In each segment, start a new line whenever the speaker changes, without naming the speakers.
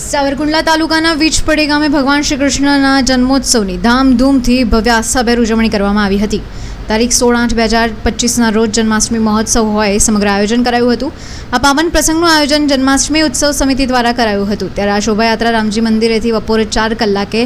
સાવરકુંડલા તાલુકાના વીજપડી ગામે ભગવાન શ્રી કૃષ્ણના જન્મોત્સવની ધામધૂમથી ભવ્ય આસ્થાભેર ઉજવણી કરવામાં આવી હતી. તારીખ સોળ આઠ બે હજાર પચીસના રોજ જન્માષ્ટમી મહોત્સવ હોય સમગ્ર આયોજન કરાયું હતું. આ પાવન પ્રસંગનું આયોજન જન્માષ્ટમી ઉત્સવ સમિતિ દ્વારા કરાયું હતું. ત્યારે આ શોભાયાત્રા રામજી મંદિરેથી બપોરે ચાર કલાકે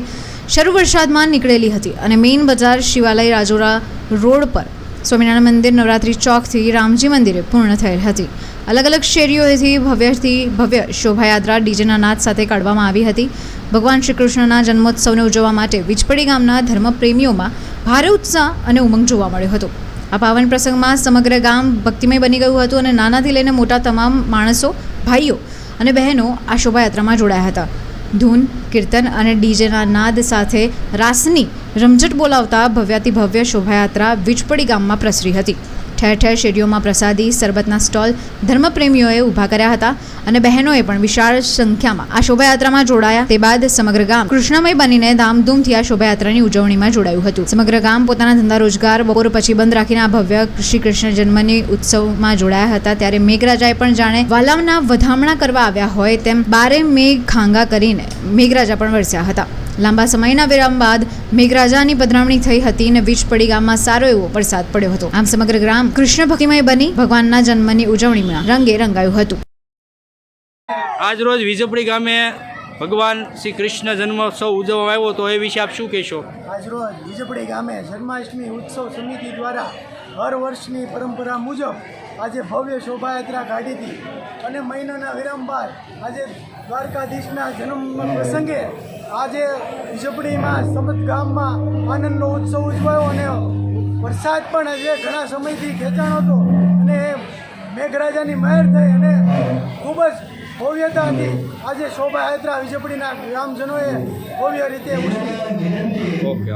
શરૂ વરસાદમાં નીકળેલી હતી અને મેઇન બજાર શિવાલય રાજોરા રોડ પર સ્વામિનારાયણ મંદિર નવરાત્રી ચોકથી રામજી મંદિરે પૂર્ણ થયેલ હતી. અલગ અલગ શેરીઓથી ભવ્યથી ભવ્ય શોભાયાત્રા ડીજેના નાદ સાથે કાઢવામાં આવી હતી. ભગવાન શ્રી કૃષ્ણના જન્મોત્સવને ઉજવવા માટે વીજપડી ગામના ધર્મપ્રેમીઓમાં ભારે ઉત્સાહ અને ઉમંગ જોવા મળ્યો હતો. આ પાવન પ્રસંગમાં સમગ્ર ગામ ભક્તિમય બની ગયું હતું અને નાનાથી લઈને મોટા તમામ માણસો, ભાઈઓ અને બહેનો આ શોભાયાત્રામાં જોડાયા હતા. ધૂન, કીર્તન અને ડીજેના નાદ સાથે રાસની રમઝટ બોલાવતા ભવ્યાતિ ભવ્ય શોભાયાત્રા વીજપડી ગામમાં પ્રસરી હતી. ઠેર ઠેર શેરીઓમાં પ્રસાદી સરબતના સ્ટોલ ધર્મપ્રેમીઓએ ઊભા કર્યા હતા અને બહેનોએ પણ વિશાળ સંખ્યામાં આ શોભાયાત્રામાં જોડાયા. તે બાદ સમગ્ર ગામ કૃષ્ણમય બનીને ધામધૂમથી આ શોભાયાત્રાની ઉજવણીમાં જોડાયું હતું. સમગ્ર ગામ પોતાના ધંધા રોજગાર, બપોર પછી બંધ રાખીને આ ભવ્ય શ્રી કૃષ્ણ જન્મની ઉત્સવમાં જોડાયા હતા. ત્યારે મેઘરાજાએ પણ જાણે વાલામના વધામણા કરવા આવ્યા હોય તેમ બારે મેઘ ખાંગા કરીને મેઘરાજા પણ વરસ્યા હતા. લાંબા સમયના વિરામ બાદ મેઘરાજાની પધરામણી થઈ હતી અને વીજપડી ગામમાં સારો એવો વરસાદ પડ્યો હતો. આમ સમગ્ર ગ્રામ કૃષ્ણ ભક્તિમય બની ભગવાનના જન્મની ઉજવણીમાં રંગે રંગાયું હતું.
આજ રોજ વીજપડી ગામે ભગવાન શ્રી કૃષ્ણ જન્મોત્સવ ઉજવવામાં આવ્યો તો એ વિશે આપ શું કહેશો?
આજરોજ વીજપડી ગામે જન્માષ્ટમી ઉત્સવ સમિતિ દ્વારા હર વર્ષની પરંપરા મુજબ આજે ભવ્ય શોભાયાત્રા કાઢી હતી. અને મહિનાના વિરામ બાદ આજે દ્વારકાધીશના જન્મ પ્રસંગે આજે ઝપડીમાં સમત ગામમાં આનંદનો ઉત્સવ ઉજવાયો અને વરસાદ પણ આજે ઘણા સમયથી ખેંચાણો હતો. અને એ મેઘરાજાની મહેર થઈ અને ખૂબ જ ભવ્યતા હતી. આજે શોભાયાત્રા વિજપડીના ગ્રામજનોએ ભવ્ય રીતે
ઓકે